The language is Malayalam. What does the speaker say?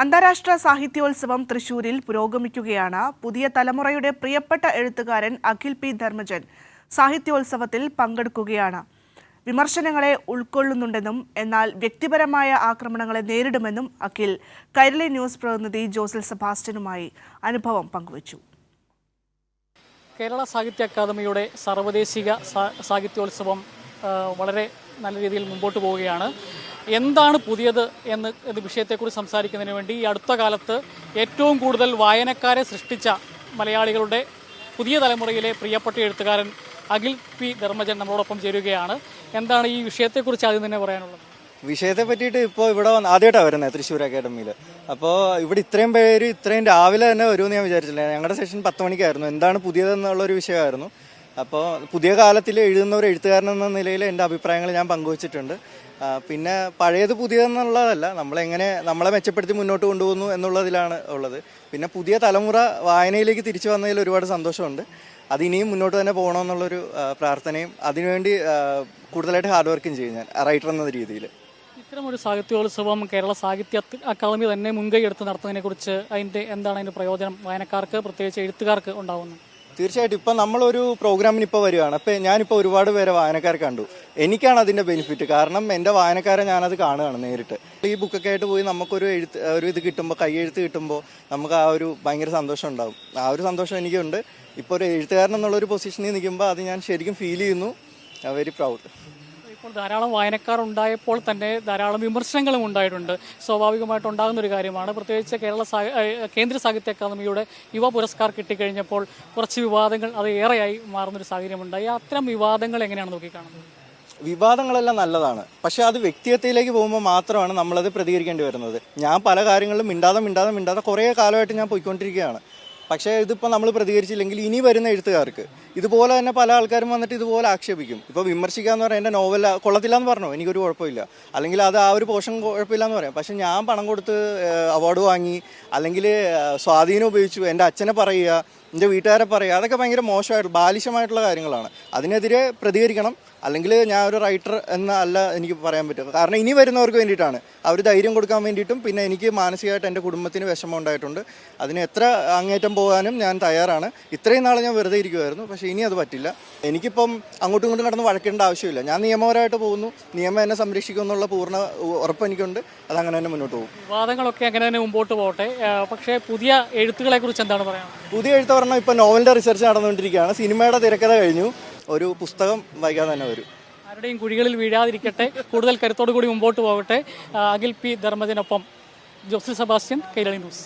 അന്താരാഷ്ട്ര സാഹിത്യോത്സവം തൃശൂരിൽ പുരോഗമിക്കുകയാണ്. പുതിയ തലമുറയുടെ പ്രിയപ്പെട്ട എഴുത്തുകാരൻ അഖിൽ പി. ധർമ്മജൻ സാഹിത്യോത്സവത്തിൽ പങ്കെടുക്കുകയാണ്. വിമർശനങ്ങളെ ഉൾക്കൊള്ളുന്നുണ്ടെന്നും എന്നാൽ വ്യക്തിപരമായ ആക്രമണങ്ങളെ നേരിടുമെന്നും അഖിൽ കൈരളി ന്യൂസ് പ്രതിനിധി ജോസൽ സെബാസ്റ്റ്യനുമായി അനുഭവം പങ്കുവച്ചു. കേരള സാഹിത്യ അക്കാദമിയുടെ സർവദേശിക സാഹിത്യോത്സവം വളരെ നല്ല രീതിയിൽ മുമ്പോട്ട് പോവുകയാണ്. എന്താണ് പുതിയത് എന്ന് എന്ന വിഷയത്തെക്കുറിച്ച് സംസാരിക്കുന്നതിന് വേണ്ടി ഈ അടുത്ത കാലത്ത് ഏറ്റവും കൂടുതൽ വായനക്കാരെ സൃഷ്ടിച്ച മലയാളികളുടെ പുതിയ തലമുറയിലെ പ്രിയപ്പെട്ട എഴുത്തുകാരൻ അഖിൽ പി ധർമ്മജൻ നമ്മളോടൊപ്പം ചേരുകയാണ്. എന്താണ് ഈ വിഷയത്തെക്കുറിച്ച് ആദ്യം തന്നെ പറയാനുള്ളത്? വിഷയത്തെ പറ്റിയിട്ട് ഇപ്പോൾ ഇവിടെ ആദ്യമായിട്ടാണ് വരുന്നത് തൃശ്ശൂർ അക്കാഡമിയിൽ അപ്പോൾ ഇവിടെ ഇത്രയും പേര് ഇത്രയും രാവിലെ തന്നെ വരുമെന്ന് ഞാൻ വിചാരിച്ചില്ല. ഞങ്ങളുടെ സെഷൻ പത്ത് മണിക്കായിരുന്നു. എന്താണ് പുതിയതെന്നുള്ളൊരു വിഷയമായിരുന്നു. അപ്പോൾ പുതിയ കാലത്തിൽ എഴുതുന്ന ഒരു എഴുത്തുകാരൻ എന്ന നിലയിൽ എന്റെ അഭിപ്രായങ്ങൾ ഞാൻ പങ്കുവച്ചിട്ടുണ്ട്. പിന്നെ പഴയത് പുതിയതെന്നുള്ളതല്ല നമ്മളെങ്ങനെ നമ്മളെ മെച്ചപ്പെടുത്തി മുന്നോട്ട് കൊണ്ടുപോകുന്നു എന്നുള്ളതിലാണ് ഉള്ളത്. പിന്നെ പുതിയ തലമുറ വായനയിലേക്ക് തിരിച്ചു വന്നതിൽ ഒരുപാട് സന്തോഷമുണ്ട്. അത് ഇനിയും മുന്നോട്ട് തന്നെ പോകണമെന്നുള്ളൊരു പ്രാർത്ഥനയും അതിനുവേണ്ടി കൂടുതലായിട്ട് ഹാർഡ് വർക്കും ചെയ്യും ഞാൻ റൈറ്റർ എന്ന രീതിയിൽ ഒരു സാഹിത്യോത്സവം കേരള സാഹിത്യ അക്കാദമി തന്നെ മുൻകൈ എടുത്ത് നടത്തുന്നതിനെക്കുറിച്ച് അതിന്റെ എന്താണ് അതിന്റെ പ്രയോജനം? വായനക്കാർക്ക് പ്രത്യേകിച്ച് എഴുത്തുകാർക്ക് ഉണ്ടാവുന്നത് തീർച്ചയായിട്ടും. ഇപ്പം നമ്മളൊരു പ്രോഗ്രാമിന് ഇപ്പോൾ വരികയാണ്. അപ്പോൾ ഞാനിപ്പോൾ ഒരുപാട് പേരെ വായനക്കാരെ കണ്ടു. എനിക്കാണ് അതിന്റെ ബെനിഫിറ്റ്. കാരണം എന്റെ വായനക്കാരെ ഞാനത് കാണുകയാണ് നേരിട്ട്. ഈ ബുക്കൊക്കെ ആയിട്ട് പോയി നമുക്കൊരു എഴുത്ത് ഒരു ഇത് കിട്ടുമ്പോൾ കൈ എഴുത്ത് കിട്ടുമ്പോൾ നമുക്ക് ആ ഒരു ഭയങ്കര സന്തോഷം ഉണ്ടാകും ആ ഒരു സന്തോഷം എനിക്കുണ്ട്. ഇപ്പോൾ ഒരു എഴുത്തുകാരൻ എന്നുള്ളൊരു പൊസിഷനിൽ നിൽക്കുമ്പോൾ അത് ഞാൻ ശരിക്കും ഫീൽ ചെയ്യുന്നു. വെരി പ്രൗഡ് ഇപ്പോൾ ധാരാളം വായനക്കാർ ഉണ്ടായപ്പോൾ തന്നെ ധാരാളം വിമർശനങ്ങളും ഉണ്ടായിട്ടുണ്ട്. സ്വാഭാവികമായിട്ട് ഉണ്ടാകുന്ന ഒരു കാര്യമാണ്. പ്രത്യേകിച്ച് കേരള കേന്ദ്ര സാഹിത്യ അക്കാദമിയുടെ യുവ പുരസ്കാർ കിട്ടിക്കഴിഞ്ഞപ്പോൾ കുറച്ച് വിവാദങ്ങൾ അത് ഏറെയായി മാറുന്നൊരു സാഹചര്യമുണ്ടായി. അത്തരം വിവാദങ്ങൾ എങ്ങനെയാണ് നോക്കിക്കാണുന്നത്? വിവാദങ്ങളെല്ലാം നല്ലതാണ്. പക്ഷെ അത് വ്യക്തിത്വത്തിലേക്ക് പോകുമ്പോൾ മാത്രമാണ് നമ്മളത് പ്രതികരിക്കേണ്ടി വരുന്നത്. ഞാൻ പല കാര്യങ്ങളിലും മിണ്ടാതെ മിണ്ടാതെ മിണ്ടാതെ കുറേ കാലമായിട്ട് ഞാൻ പോയിക്കൊണ്ടിരിക്കുകയാണ്. പക്ഷേ ഇതിപ്പോൾ നമ്മൾ പ്രതികരിച്ചില്ലെങ്കിൽ ഇനി വരുന്ന എഴുത്തുകാർക്ക് ഇതുപോലെ തന്നെ പല ആൾക്കാരും വന്നിട്ട് ഇതുപോലെ ആക്ഷേപിക്കും. ഇപ്പോൾ വിമർശിക്കുക എന്ന് പറഞ്ഞാൽ എന്റെ നോവൽ കൊള്ളത്തില്ല എന്ന് പറഞ്ഞു? എനിക്കൊരു കുഴപ്പമില്ല. അല്ലെങ്കിൽ അത് ആ ഒരു പോഷൻ കുഴപ്പമില്ല എന്ന് പറയാം. പക്ഷേ ഞാൻ പണം കൊടുത്ത് അവാർഡ് വാങ്ങി അല്ലെങ്കിൽ സ്വാധീനം ഉപയോഗിച്ചു എന്റെ അച്ഛനെ പറയുക എന്റെ വീട്ടുകാരെ പറയുക അതൊക്കെ ഭയങ്കര മോശമായിട്ടുള്ള ബാലിശമായിട്ടുള്ള കാര്യങ്ങളാണ്. അതിനെതിരെ പ്രതികരിക്കണം. അല്ലെങ്കിൽ ഞാൻ ഒരു റൈറ്റർ എന്ന അല്ല എനിക്ക് പറയാൻ പറ്റും കാരണം ഇനി വരുന്നവർക്ക് വേണ്ടിയിട്ടാണ്. അവർ ധൈര്യം കൊടുക്കാൻ വേണ്ടിയിട്ടും പിന്നെ എനിക്ക് മാനസികമായിട്ട് എന്റെ കുടുംബത്തിന് വിഷമം ഉണ്ടായിട്ടുണ്ട്. അതിന് എത്ര അങ്ങേറ്റം പോകാനും ഞാൻ തയ്യാറാണ്. ഇത്രയും നാൾ ഞാൻ വെറുതെ ഇരിക്കുമായിരുന്നു പക്ഷേ ഇനി അത് പറ്റില്ല. എനിക്കിപ്പം അങ്ങോട്ടും ഇങ്ങോട്ടും നടന്ന് വഴക്കേണ്ട ആവശ്യമില്ല. ഞാൻ നിയമപരമായിട്ട് പോകുന്നു. നിയമം എന്നെ സംരക്ഷിക്കും എന്നുള്ള പൂർണ ഉറപ്പ് എനിക്കുണ്ട്. അതങ്ങനെ തന്നെ മുന്നോട്ട് പോകും. വിവാദങ്ങളൊക്കെ അങ്ങനെ തന്നെ മുമ്പോട്ട് പോകട്ടെ. പക്ഷേ പുതിയ എഴുത്തുകളെ കുറിച്ച് എന്താണ് പറയുക പുതിയ എഴുത്ത് പറഞ്ഞാൽ ഇപ്പോൾ നോവലിന്റെ റിസർച്ച് നടന്നുകൊണ്ടിരിക്കുകയാണ്. സിനിമയുടെ തിരക്കഥ കഴിഞ്ഞു. ഒരു പുസ്തകം വൈകാതെ തന്നെ വരും. ആരുടെയും കുഴികളിൽ വീഴാതിരിക്കട്ടെ കൂടുതൽ കരുത്തോടു കൂടി മുമ്പോട്ട് പോകട്ടെ. അഖിൽ പി ധർമ്മജനൊപ്പം ജോസി സെബാസ്റ്റ്യൻ കൈരളി ന്യൂസ്.